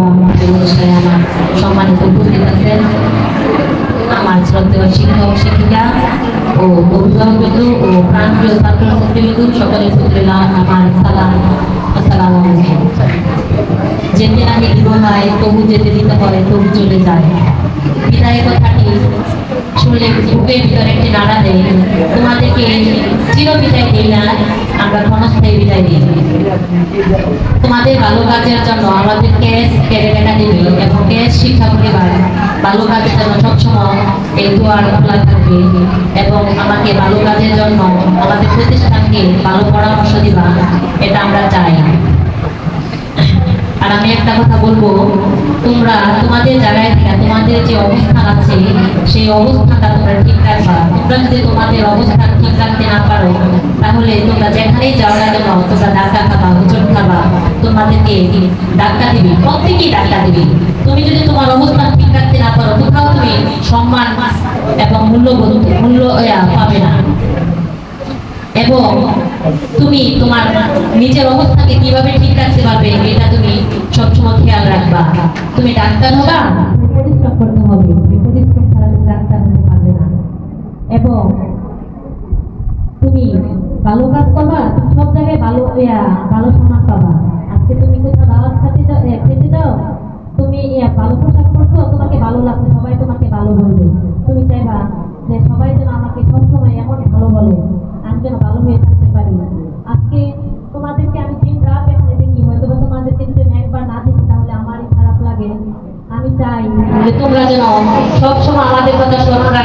আমাদের অনুষ্ঠানে আমার সম্মানিত উপস্থিত আছেন আমার শ্রদ্ধেয় শিক্ষক, শিক্ষিকা ও অভিভাবক ও প্রাণপ্রিয় ছাত্র ছাত্রীবৃন্দ, সকলের সূত্রে আমার সালাম, আসসালামু যেতে নাকি জীবন হয় তবু যেতে দিতে হয়, তবু চলে যায়। বিদায় কথাটি শুনলে বুকের ভিতরে একটি নাড়া দেয়, তোমাদেরকে চির বিদায় দিই না আমরা ক্ষণস্থায়ী বিদায় নিয়ে। তোমাদের ভালো কাজের জন্য আমাদের ক্যাশ ক্যারিয়ার একাডেমি এবং ক্যাশ শিক্ষা পরিবার ভালো কাজের জন্য সবসময় এই দুয়ার খোলা থাকবে এবং আমাকে ভালো কাজের জন্য আমাদের প্রতিষ্ঠানকে ভালো পরামর্শ দিবা, এটা আমরা চাই। আমি একটা কথা বলব, তোমরা তোমাদের জায়গায় থেকে, তোমাদের যে অবস্থান আছে, সেই অবস্থানটা তোমরা ঠিক রাখবা। তোমরা যদি তোমাদের অবস্থান ঠিক রাখতে না পারো, তাহলে তোমরা যেখানেই যাও না কেন, তোমরা ডাক্কা খাবা হুজুর খাবা, তোমাদেরকে ডাক্তার দিবি, প্রত্যেকেই ডাক্তার দিবি। তুমি যদি তোমার অবস্থান ঠিক রাখতে না পারো, কোথাও তুমি সম্মান এবং মূল্যবোধ, মূল্য পাবে না। এবং তুমি তোমার নিজের অবস্থাকে কীভাবে ঠিক রাখতে পারবে, এটা তুমি সবসময় খেয়াল রাখবা। তুমি ডাক্তার হবা? এবং তুমি ভালো কাজ তুমি সব জায়গায় ভালো ভালো সম্মান পাবা। আজকে তুমি কোথাও খাতে যাও তুমি ভালো পোশাক পরছো, তোমাকে ভালো লাগছে, সবাই তোমাকে ভালো বলবে। তুমি চাইবা যে সবাই যেন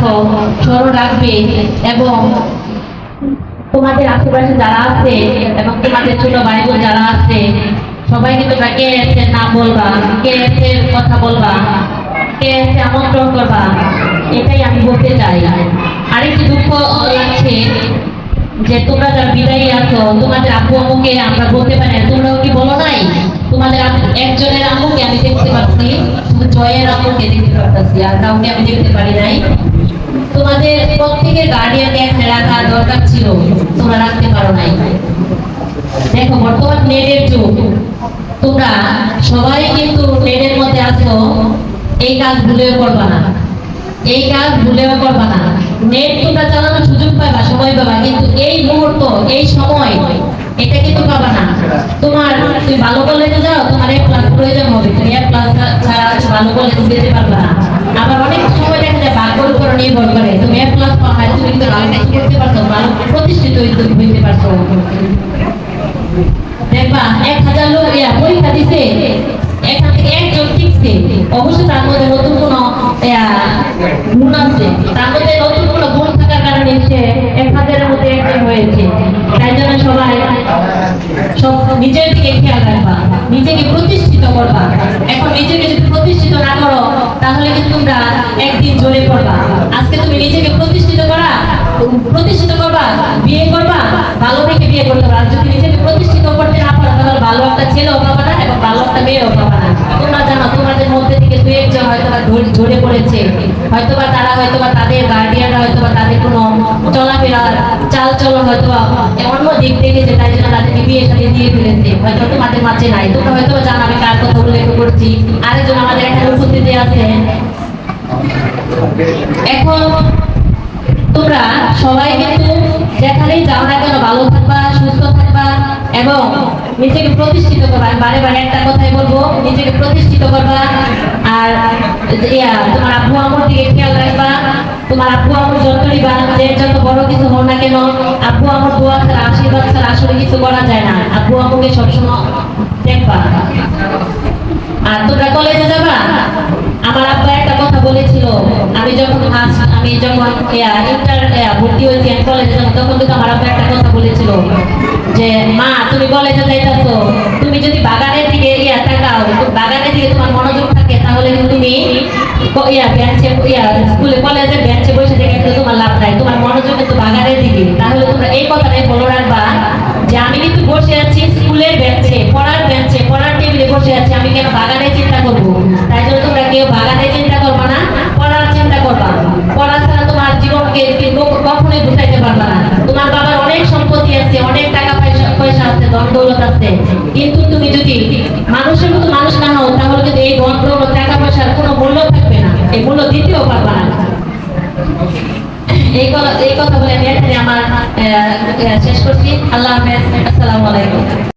রাখো স্মরণ রাখবে এবং তোমাদের আশেপাশে যারা আছে এবং তোমাদের ছোট ভাই যারা আছে সবাইকে তোমরা কে এসে নাম বলবা? কে এসে কথা বলবা? কে এসে আমন্ত্রণ করবা? এটাই আমি বলতে চাই। আরেকটি দুঃখ লাগছে যে তোমরা যারা বিদায়ী আছো, তোমাদের আব্বু আম্মুকে আমরা বলতে পারি তোমরাও কি বলো নাই? তোমাদের একজনের আম্মুকে আমি দেখতে পাচ্ছি, জয়ের আম্মুকে দেখতে পাচ্ছি, আর কাউকে আমি দেখতে পারি নাই। তোমাদের প্রত্যেকের গার্ডিয়ানকে এখানে রাখা দরকার ছিল, তোমরা রাখতে পারো নাই। দেখো, বর্তমান নেটের যুগ। তোমরা সবাই কিন্তু নেটের মধ্যে আছো এই কাজ ভুলেও করবা না। এই কাজ ভুলেও করবা না। নেট তোমরা চালানোর সুযোগ পাবা, সময় পাবা, কিন্তু এই মুহূর্ত, এই সময়, এটা কিন্তু পাবা না। তোমার, তুমি ভালো কলেজে যাও, তোমার এক প্লাস প্রয়োজন হবে। তুমি এক প্লাস ছাড়া ভালো কলেজে যেতে পারবে না। আবার অনেক সময় দেখা যায় ভাগ্যের উপর নির্ভর তুমি এক প্লাস পাও না তুমি কিন্তু ভালো কাজ করতে পারছ ভালো প্রতিষ্ঠিত হইতে পারছ দেখবা, এক হাজার লোক, ইয়া, পরীক্ষা দিছে। এখান থেকে একজন টিকছে অবশ্যই তার মধ্যে নতুন কোন গুণ আছে। তার মধ্যে নতুন কোন গুণ থাকার কারণে সে এক হাজারের মধ্যে একজন হয়েছে। তাই জন্য সবাই সব নিজের দিকে খেয়াল রাখবা। নিজেকে প্রতিষ্ঠিত করবা। এখন নিজেকে যদি প্রতিষ্ঠিত না করো তাহলে কিন্তু তোমরা একদিন জ্বলে পড়বা। আজকে তুমি নিজেকে প্রতিষ্ঠিত করা, প্রতিষ্ঠিত করবা, বিয়ে করবা, ভালো দেখে বিয়ে করতে পারবা। যদি নিজেকে প্রতিষ্ঠিত করতে না পারো, তাহলে ভালো একটা ছেলেও পাবা না এবং ভালো একটা মেয়েও পাবা না। তোমরা জানো, তোমাদের মধ্যে থেকে দু একজন হয়তো ঝরে পড়েছে। হয়তো বা তারা হয়তো বা তাদের গার্ডিয়ানরা হয়তো বা তাদের কোনো চলাফেরার চাল চলন হয়তো বা অন্য দিক দেখেছে, তাই জন্য তাদেরকে বিয়ে সাথে দিয়ে ফেলেছে। হয়তো তোমাদের মাঝে নাই। তোমরা হয়তো জানো আমি কার কথা উল্লেখ করছি আরেকজন আমাদের এখানে উপস্থিতি আছে। এখন তোমরা সবাই কিন্তু যেখানেই যাও না কেন ভালো থাকবা সুস্থ থাকবা এবং নিজেকে প্রতিষ্ঠিত করবা বারে বারে একটা কথাই বলব, নিজেকে প্রতিষ্ঠিত করবা আর তোমার আব্বু আম্মুর দিকে খেয়াল রাখবা, তোমার আব্বু আম্মুর যত্ন নিবা, যে যত বড় কিছু হোক না কেন, আব্বু আম্মুর দোয়া ছাড়া, আশীর্বাদ ছাড়া আসলে কিছু করা যায় না। আব্বু আম্মুকে সবসময় দেখবা। আর তোমরা কলেজে যাবা? আমার আব্বা একটা কথা বলেছিল, আমি যখন আমি যখন ইন্টার ভর্তি হয়েছি কলেজে যাব, তখন কিন্তু আমার আব্বা একটা কথা বলেছিল। যে, মা, তুমি কলেজে যাইতেছো, তুমি যদি বাগানের দিকে ইয়া তাকাও, বাগানের দিকে তোমার মনোযোগ থাকে, তাহলে তুমি ইয়া বেঞ্চে ইয়া স্কুলে কলেজে বেঞ্চে বসে থেকে কিন্তু তোমার লাভ নাই, তোমার মনোযোগ কিন্তু বাগানের দিকে। তাহলে তোমরা এই কথাটাই বলো রাখবা, যে আমি কিন্তু বসে আছি স্কুলের বেঞ্চে পড়ার বেঞ্চে পড়ার টেবিলে বসে আছি, আমি কেন বাগানে চিন্তা করব তাই জন্য তোমরা কেউ বাগানে চিন্তা করবা না পড়ার চিন্তা করবা পড়া ছাড়া তোমার জীবনকে কিন্তু কখনোই বুঝাইতে পারবা না তোমার বাবার অনেক সম্পত্তি আছে অনেক টাকা পয়সা পয়সা আছে ধন আছে। কিন্তু তুমি যদি মানুষের মতো মানুষ না হও, তাহলে কিন্তু এই ধন টাকা পয়সার কোনো মূল্য থাকবে না। এই মূল্য দিতেও পারবা না। এই কথা এই কথা বলে আমি আমার শেষ করছি। আল্লাহ হাফেজ। আসসালামু আলাইকুম।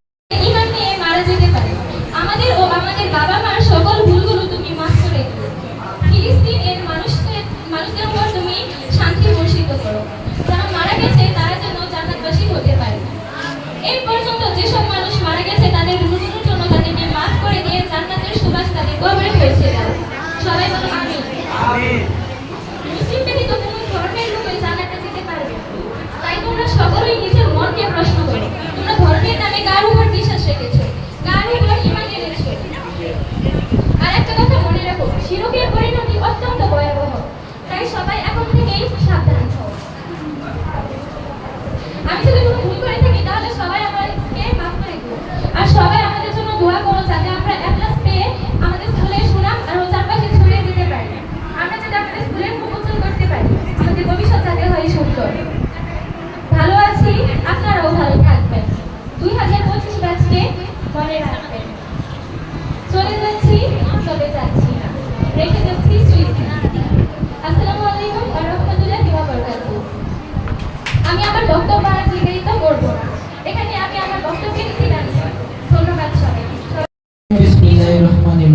বারাকাতুহু আমি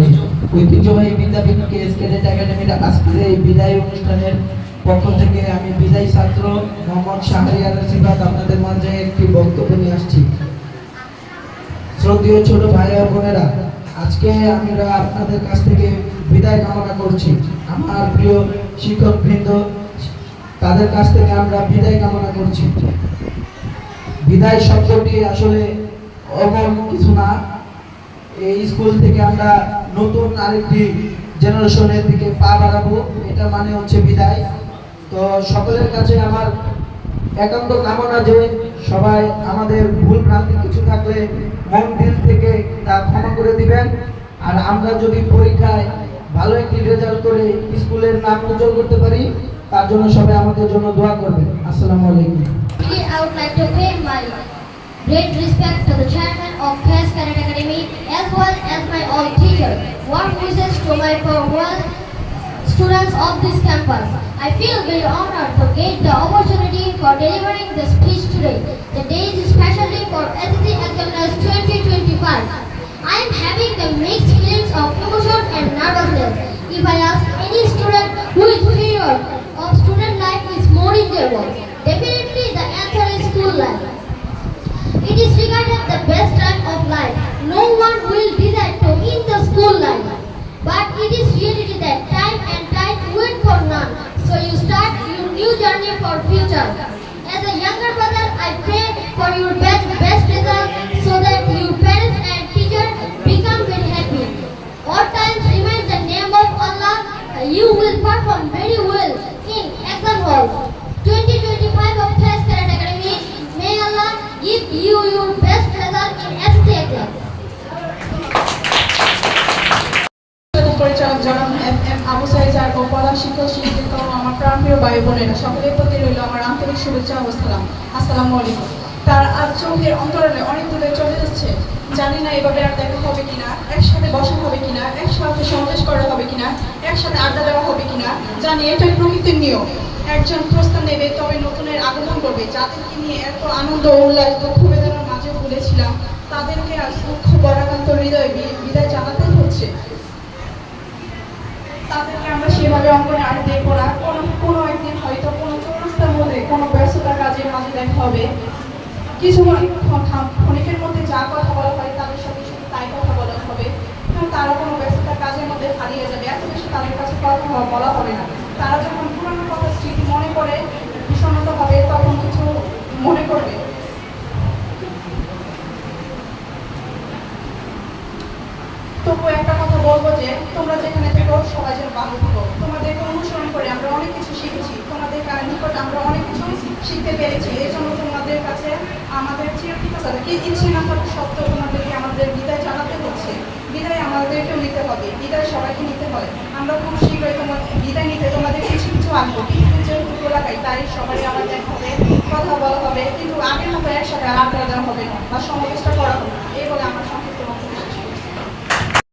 ঐতিহ্যবাহী বিদ্যাপীঠ কেএস ক্যাডেট একাডেমির আজকের বিদায় অনুষ্ঠানের পক্ষ থেকে আমি বিদায়ী ছাত্র মোহাম্মদ শাহরিয়ার আপনাদের মাঝে একটি বক্তব্য নিয়ে আসছি। শ্রদ্ধেয় ছোট ভাই বোনেরা, আজকে আমরা আপনাদের কাছ থেকে বিদায় কামনা করছি। আমার প্রিয় শিক্ষক বৃন্দ তাদের কাছ থেকে আমরা বিদায় কামনা করছি। বিদায় শব্দটি আসলে অমন কিছু না। এই স্কুল থেকে আমরা নতুন আরেকটি জেনারেশনের দিকে পা বাড়াবো, এটা মানে হচ্ছে বিদায়। তো সকলের কাছে আমার একান্ত কামনা যে সবাই আমাদের ভুল ভ্রান্তি কিছু থাকলে মন দিল থেকে তা ক্ষমা করে দিবেন আর আমরা যদি পরীক্ষায় ভালো একটি রেজাল্ট করে স্কুলের নাম উজ্জ্বল করতে পারি তার জন্য সবাই আমাদের জন্য দোয়া করবেন আসসালামু আলাইকুম I would like to pay my great respect to the chairman of Fast Cadet Academy as well as my all teachers. Warm wishes to my farewell students of this campus. I feel very honored to get the opportunity for delivering the speech today. The day is especially for SSC Examiners 2025. I am having the mixed feelings of emotion and nervousness. If I ask any student who is fear of student life is more enjoyable, definitely the answer is school life. It is regarded the best time of life. No one will decide to end the school life. But it is reality that time and tide wait for none. So you start your new journey for future. সকলের প্রতি রইল আমার আন্তরিক শুভেচ্ছা ও সালাম। আসসালামু আলাইকুম। তার আজ চোখের অন্তরালে অনেক দূরে চলে যাচ্ছে। জানি না এভাবে আর দেখা হবে কিনা, একসাথে বসা হবে কিনা, একসাথে সন্দেশ করা হবে কিনা, একসাথে আড্ডা দেওয়া হবে কিনা, জানি এটাই প্রকৃতির নিয়ম। একজন প্রস্থান নেবে, তবে নতুনের আগমন করবে। যাদেরকে নিয়ে এত আনন্দ, উল্লাস, দুঃখ, বেদনার মাঝে ভুলেছিলাম, তাদেরকে আজ দুঃখ বরাকান্ত হৃদয়ে বিদায় জানাতে হচ্ছে। তাদেরকে আমরা সেভাবে অঙ্কনে আর দেখব না। কোনো কোনো হয়তো কোনো চৌরাস্তার মধ্যে কোনো ব্যস্ততার কাজের মাঝে দেখা হবে। কিছু ক্ষণিকের মধ্যে যা কথা বলা হয় তাদের সাথে সাথে তাই কথা বলা হবে। কারণ তারা কোনো ব্যস্ততার কাজের মধ্যে হারিয়ে যাবে। এত বেশি তাদের কাছে কথা বলা হবে না। তারা যখন পুরনো কথা স্মৃতি মনে করে বিষণ্ণতা হবে তখন কিছু মনে করবে তবু একটা কথা বলব যে তোমরা যেখানে থেকো সবাই যেন ভালো থাকো তোমাদেরকে অনুসরণ করে আমরা অনেক কিছু শিখেছি তোমাদের কা- নিকট আমরা অনেক কিছু শিখতে পেরেছি এই জন্য তোমাদের কাছে আমাদের চিরকৃতজ্ঞতা কি ইচ্ছে না থাকা সত্ত্বেও তোমাদেরকে আমাদের বিদায় জানাতে হচ্ছে। বিদায় আমাদেরকেও নিতে হবে। বিদায় সবাইকে নিতে হয়। আমরা খুব শীঘ্রই তোমার বিদায় নিতে তোমাদের কিছু কিছু আনব। কিন্তু যেহেতু লাগাই তাই সবাই দেখা হবে, কথা বলা হবে। কিন্তু আগের মতো একসাথে আড্ডা দেওয়া হবে না বা সমাবেশটা করা হবে এই বলে আমার